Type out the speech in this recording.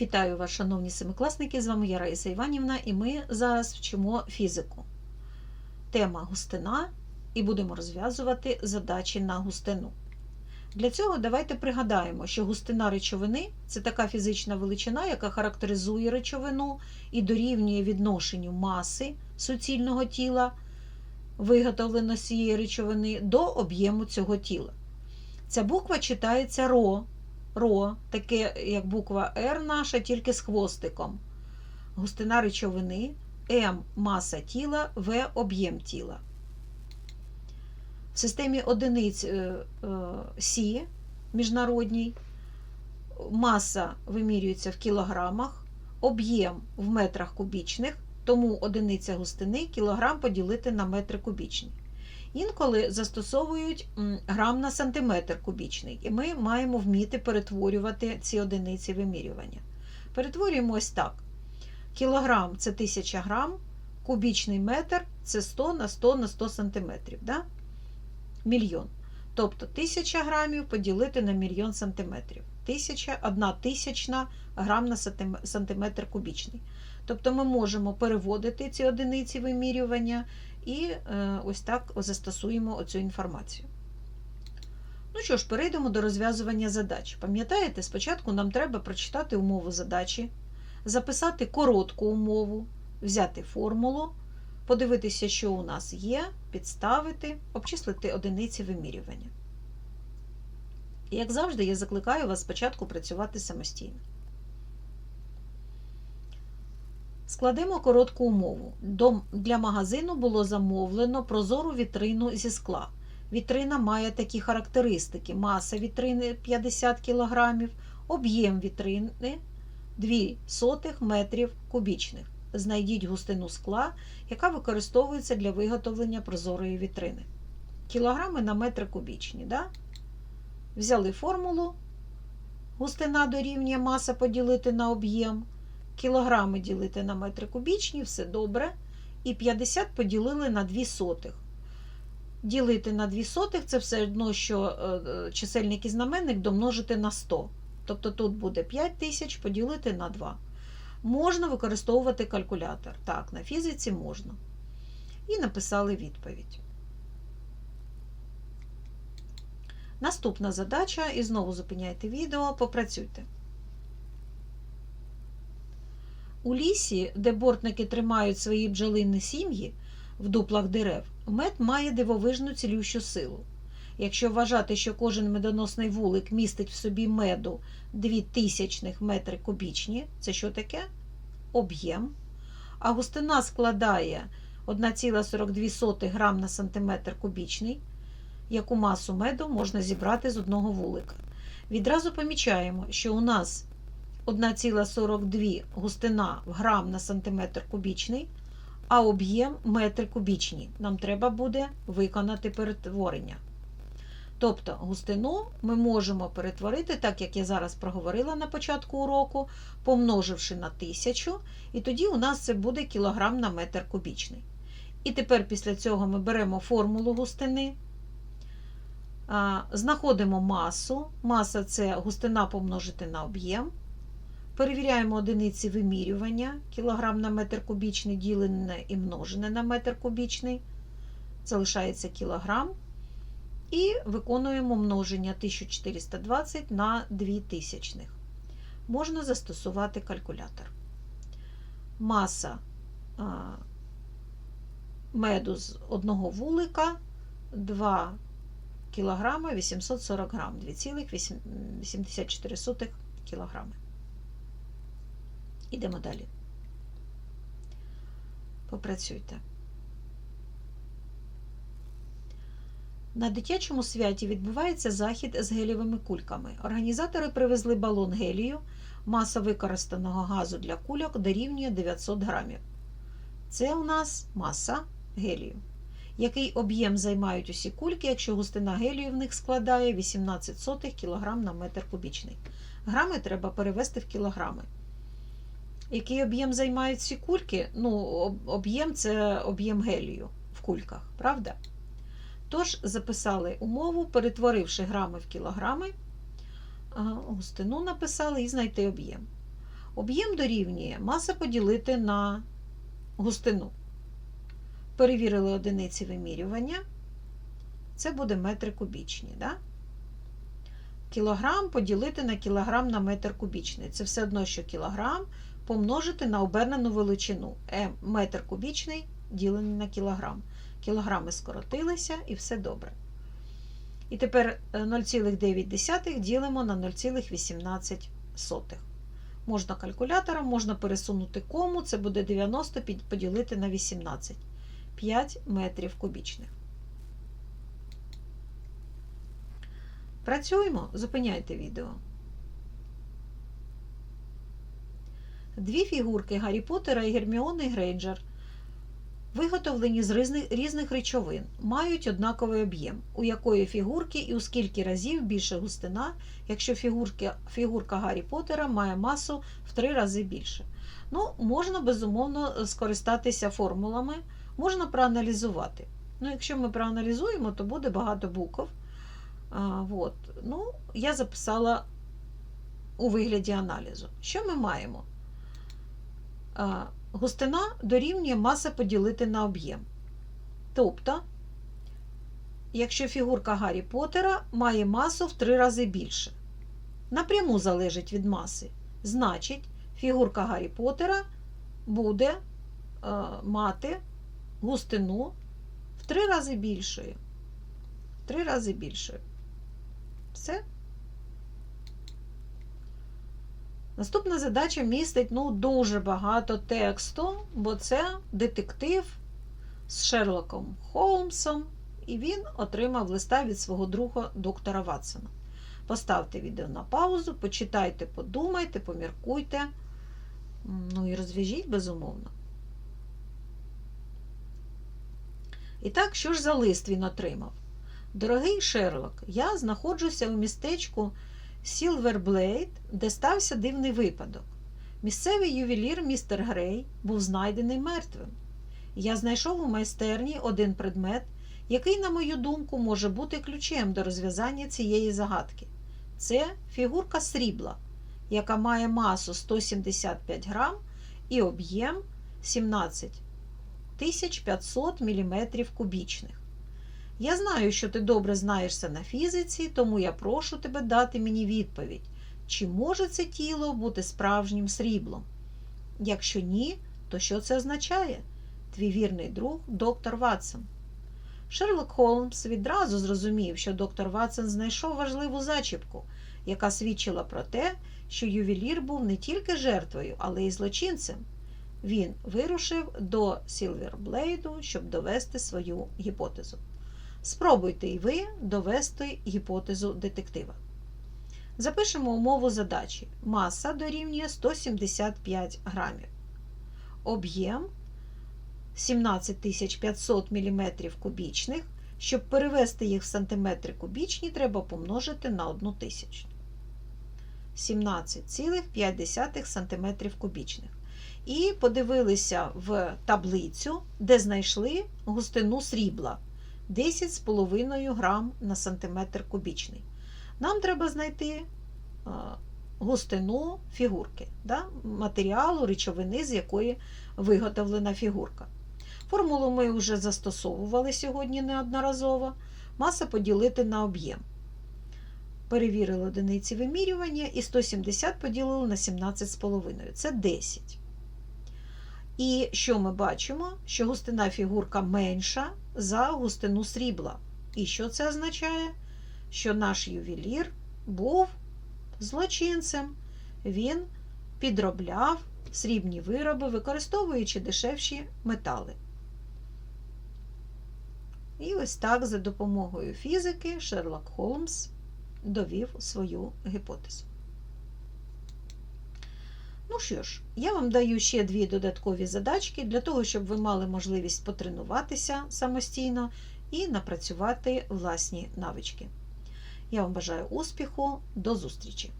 Вітаю вас, шановні семикласники! З вами я Раїса Іванівна, і ми зараз вчимо фізику. Тема густина, і будемо розв'язувати задачі на густину. Для цього давайте пригадаємо, що густина речовини це така фізична величина, яка характеризує речовину і дорівнює відношенню маси суцільного тіла, виготовлено з цієї речовини, до об'єму цього тіла. Ця буква читається ро. Ро, таке як буква Р наша, тільки з хвостиком. Густина речовини, М маса тіла, В об'єм тіла. В системі одиниць е, е, Сі міжнародній маса вимірюється в кілограмах, об'єм в метрах кубічних, тому одиниця густини кілограм поділити на метри кубічні. Інколи застосовують грам на сантиметр кубічний, і ми маємо вміти перетворювати ці одиниці вимірювання. Перетворюємо ось так. Кілограм це 1000 грам, кубічний метр це 100 на 100 на 100 сантиметрів. Да? Мільйон. Тобто 1000 грамів поділити на мільйон сантиметрів. Тисяча, одна тисячна грам на сантиметр кубічний. Тобто ми можемо переводити ці одиниці вимірювання і е, ось так застосуємо оцю інформацію. Ну що ж, перейдемо до розв'язування задач. Пам'ятаєте, спочатку нам треба прочитати умову задачі, записати коротку умову, взяти формулу, подивитися, що у нас є, підставити, обчислити одиниці вимірювання. І, як завжди, я закликаю вас спочатку працювати самостійно. Складемо коротку умову. Для магазину було замовлено прозору вітрину зі скла. Вітрина має такі характеристики: маса вітрини 50 кг, об'єм вітрини 2 сотих метрів кубічних. Знайдіть густину скла, яка використовується для виготовлення прозорої вітрини. Кілограми на метри кубічні. Да? Взяли формулу. Густина дорівнює маса поділити на об'єм кілограми ділити на метри кубічні, все добре. І 50 поділили на 2 сотих. Ділити на 2 сотих це все одно, що е, чисельник і знаменник домножити на 100. Тобто тут буде 5 тисяч поділити на 2. Можна використовувати калькулятор. Так, на фізиці можна. І написали відповідь. Наступна задача, і знову зупиняйте відео, попрацюйте. У лісі, де бортники тримають свої бджолині сім'ї в дуплах дерев, мед має дивовижну цілющу силу. Якщо вважати, що кожен медоносний вулик містить в собі меду 2000 метри кубічні, це що таке? Об'єм. А густина складає 1,42 грам на сантиметр кубічний, яку масу меду можна зібрати з одного вулика. Відразу помічаємо, що у нас 1,42 густина в грам на сантиметр кубічний, а об'єм метр кубічний. Нам треба буде виконати перетворення. Тобто густину ми можемо перетворити, так як я зараз проговорила на початку уроку, помноживши на 1000, і тоді у нас це буде кілограм на метр кубічний. І тепер після цього ми беремо формулу густини, знаходимо масу. Маса це густина помножити на об'єм. Перевіряємо одиниці вимірювання, кілограм на метр кубічний ділене і множене на метр кубічний. Залишається кілограм. І виконуємо множення 1420 на 2000. Можна застосувати калькулятор. Маса меду з одного вулика 2 кг 840 г, 2,84 кг. Ідемо далі. Попрацюйте. На дитячому святі відбувається захід з гелієвими кульками. Організатори привезли балон гелію, маса використаного газу для кульок дорівнює 900 грамів. Це у нас маса гелію. Який об'єм займають усі кульки, якщо густина гелію в них складає 18 кг на метр кубічний. Грами треба перевести в кілограми. Який об'єм займають ці кульки? Ну, об'єм це об'єм гелію в кульках, правда? Тож, записали умову, перетворивши грами в кілограми, густину написали і знайти об'єм. Об'єм дорівнює маса поділити на густину. Перевірили одиниці вимірювання. Це буде метри кубічні. Да? Кілограм поділити на кілограм на метр кубічний. Це все одно, що кілограм помножити на обернену величину. Е, метр кубічний ділений на кілограм. Кілограми скоротилися і все добре. І тепер 0,9 ділимо на 0,18. Можна калькулятором, можна пересунути кому, це буде 90 поділити на 18. 5 метрів кубічних. Працюємо, зупиняйте відео. Дві фігурки Гаррі Поттера і Герміони Грейнджер, виготовлені з різних речовин, мають однаковий об'єм, у якої фігурки і у скільки разів більше густина, якщо фігурки, фігурка Гаррі Поттера має масу в три рази більше. Ну, Можна, безумовно, скористатися формулами, можна проаналізувати. Ну, Якщо ми проаналізуємо, то буде багато букв. А, от. ну, Я записала у вигляді аналізу. Що ми маємо? Густина дорівнює маса поділити на об'єм. Тобто, якщо фігурка Гаррі Поттера має масу в три рази більше, напряму залежить від маси, значить, фігурка Гаррі Поттера буде а, мати густину в три рази більшою. Три рази більшою. Все. Наступна задача містить ну, дуже багато тексту, бо це детектив з Шерлоком Холмсом, і він отримав листа від свого друга доктора Ватсона. Поставте відео на паузу, почитайте, подумайте, поміркуйте, ну і розв'яжіть, безумовно. І так, що ж за лист він отримав? Дорогий Шерлок, я знаходжуся у містечку Сілверблейд, де стався дивний випадок. Місцевий ювелір містер Грей був знайдений мертвим. Я знайшов у майстерні один предмет, який, на мою думку, може бути ключем до розв'язання цієї загадки. Це фігурка срібла, яка має масу 175 грам і об'єм 17 500 мм кубічних. Я знаю, що ти добре знаєшся на фізиці, тому я прошу тебе дати мені відповідь, чи може це тіло бути справжнім сріблом? Якщо ні, то що це означає? Твій вірний друг доктор Ватсон. Шерлок Холмс відразу зрозумів, що доктор Ватсон знайшов важливу зачіпку, яка свідчила про те, що ювелір був не тільки жертвою, але й злочинцем. Він вирушив до Сілверблейду, щоб довести свою гіпотезу. Спробуйте і ви довести гіпотезу детектива. Запишемо умову задачі. Маса дорівнює 175 грамів. Об'єм 17500 мм кубічних. Щоб перевести їх в сантиметри кубічні, треба помножити на 1 тисячу. 17,5 см кубічних. І подивилися в таблицю, де знайшли густину срібла. 10,5 грам на сантиметр кубічний. Нам треба знайти густину фігурки, да? матеріалу, речовини, з якої виготовлена фігурка. Формулу ми вже застосовували сьогодні неодноразово. Маса поділити на об'єм. Перевірили одиниці вимірювання і 170 поділили на 17,5. Це 10. І що ми бачимо? Що густина фігурка менша за густину срібла. І що це означає? Що наш ювелір був злочинцем. Він підробляв срібні вироби, використовуючи дешевші метали. І ось так, за допомогою фізики, Шерлок Холмс довів свою гіпотезу. Ну що ж, я вам даю ще дві додаткові задачки для того, щоб ви мали можливість потренуватися самостійно і напрацювати власні навички. Я вам бажаю успіху, до зустрічі!